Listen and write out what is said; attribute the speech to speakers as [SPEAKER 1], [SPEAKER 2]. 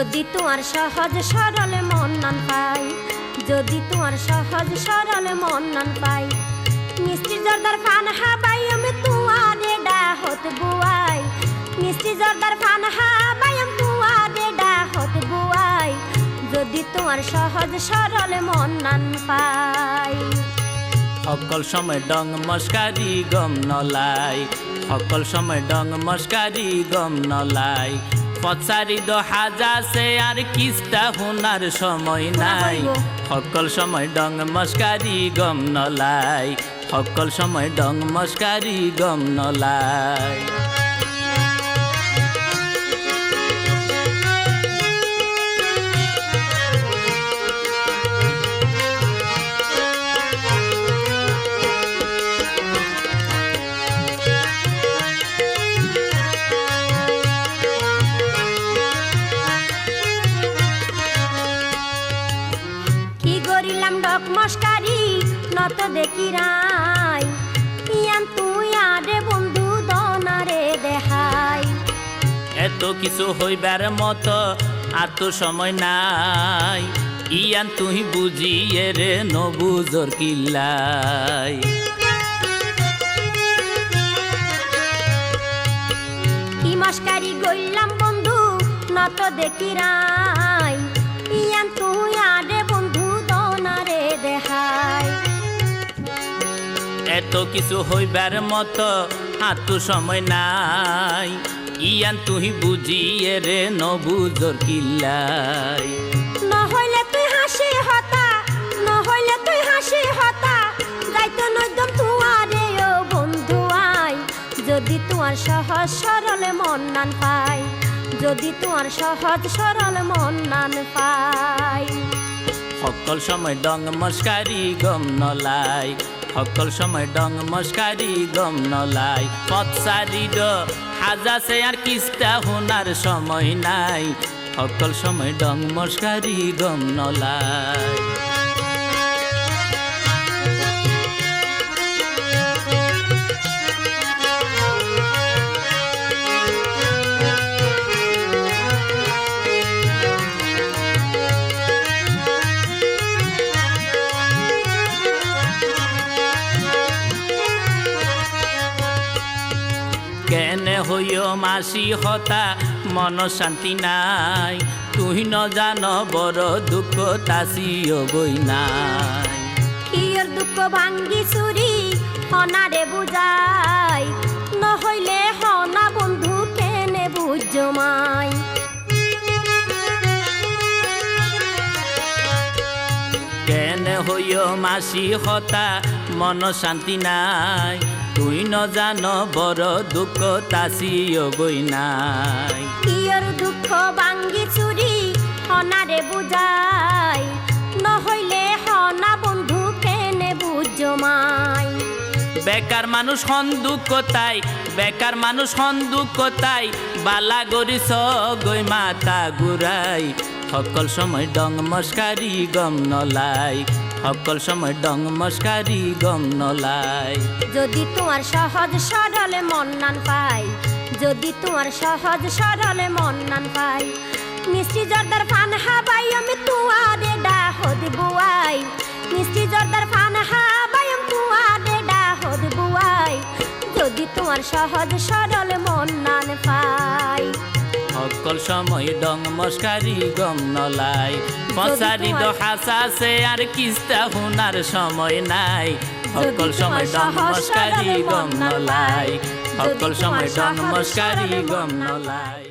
[SPEAKER 1] যদি তোমার সহজ সরল মন নান পাই, যদি তোমার সহজ সরল মন নান পাই, মিষ্টি জর্দার ফান হাবাই আমি তুয়ারে ডাহত বুয়াই, মিষ্টি জর্দার ফান হাবাই আমি তুয়ারে ডাহত বুয়াই, যদি তোমার সহজ সরল মন নান পাই।
[SPEAKER 2] সকল সময় ডং মস্কারি গম নলাই, সকল সময় ডং মস্কারি গম নলাই পচারি হাজা সে আর কিস্তা হুনার সময় নাই। সকল সময় ডং মস্কারি গম নলাই। সকল সময় ডং মস্কারি গম নলাই।
[SPEAKER 1] নত দেখি রাই। ইয়ান তুই আরে বন্ধু দনারে দেখাই
[SPEAKER 2] এত কিছু হইবার মতো আর তো সময় নাই। ইয়ান তুই বুঝিয়ে রে নবুজর কিল্লাই।
[SPEAKER 1] কি মস্কারি গইলাম বন্ধু নত দেখি রাই। ইয়ান তুই
[SPEAKER 2] এত কিছু হইবার মতো আর তো সময় নাই। ইয়ান তুই বুঝিয়ে রে নবুজর কিল্লাই।
[SPEAKER 1] নহইলে তুই হাসি হতা নহইলে তুই হাসি হতা। যাইতো নইদম তুয়ারে ও বন্ধু আই যদি তোমার সহজ সরল মন নান পাই যদি তোমার সহজ সরল মন নান পাই।
[SPEAKER 2] সকল সময় ডং মস্কারি গম নলাই। সকল সময় ডং মস্কারি, গম নলাই পথসারি ড হাজাসে আর কিস্তা হোনার সময় নাই। সকল সময় ডং মস্কারি, গম নলাই। হইও মাসি হতা মন শান্তি নাই। তুই ন জান বড় দুঃখ তাসিও বই নাই।
[SPEAKER 1] কিয়র দুঃখ ভাঙ্গি চুরি হনারে বুঝাই। নহইলে হনা বন্ধু কেনে বুঝ মাই
[SPEAKER 2] কেনে হইও মাসি হতা মন শান্তি নাই। তুই ন জান বড় দুঃখ তাসিও বই নাই।
[SPEAKER 1] কিয়র দুঃখ ভাঙ্গি চুরি হনারে বুঝাই নহইলে হনা বন্ধু কেনে বুঝ মাই
[SPEAKER 2] বেকার মানুষ হন দুঃখ তাই বেকার মানুষ হন দুঃখ তাই বালা গরিস গই মাতা গুরাই সকল সময় ডং মস্কারি গম নলাই। সকল সময় ডং মস্কারি, গম নলাই।
[SPEAKER 1] যদি তোমার সহজ সরল মন নান পাই, যদি তোমার সহজ সরল মন নান পাই, মিষ্টি জর্দার ফান হাবাই, আমি তুয়ারে ডাহদ বুয়াই। মিষ্টি জর্দার ফান হাবাই, আমি তুয়ারে ডাহদ বুয়াই। যদি তোমার সহজ সরল
[SPEAKER 2] সকল সময় ডং মস্কারি গম নলাই। পসারি দ হাসাসে আর কিস্তা হুনার সময় নাই। সকল সময় ডং মস্কারি গম নলাই। সকল সময় ডং মস্কারি গম নলাই।